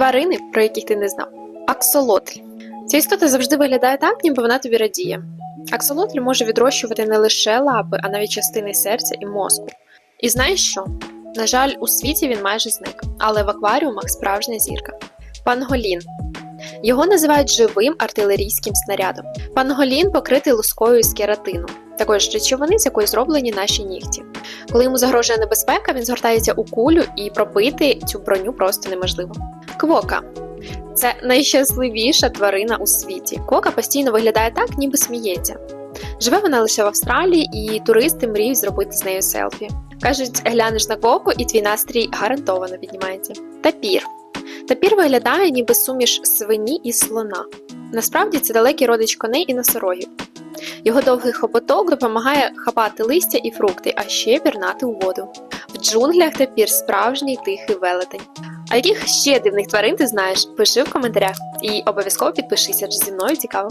Тварини, про яких ти не знав. Аксолотль. Ця істота завжди виглядає так, ніби вона тобі радіє. Аксолотль може відрощувати не лише лапи, а навіть частини серця і мозку. І знаєш що? На жаль, у світі він майже зник, але в акваріумах справжня зірка. Панголін. Його називають живим артилерійським снарядом. Панголін покритий лускою з кератину, такої ж речовини, з якої зроблені наші нігті. Коли йому загрожує небезпека, він згортається у кулю і пробити цю броню просто неможливо. Квока це найщасливіша тварина у світі. Квока постійно виглядає так, ніби сміється. Живе вона лише в Австралії, і туристи мріють зробити з нею селфі. Кажуть, глянеш на квоку, і твій настрій гарантовано піднімається. Тапір. Тапір виглядає ніби суміш свині і слона. Насправді це далекий родич коней і носорогів. Його довгий хоботок допомагає хапати листя і фрукти, а ще пірнати у воду. В джунглях тепер справжній тихий велетень. А яких ще дивних тварин ти знаєш? Пиши в коментарях і обов'язково підпишися, адже зі мною цікаво.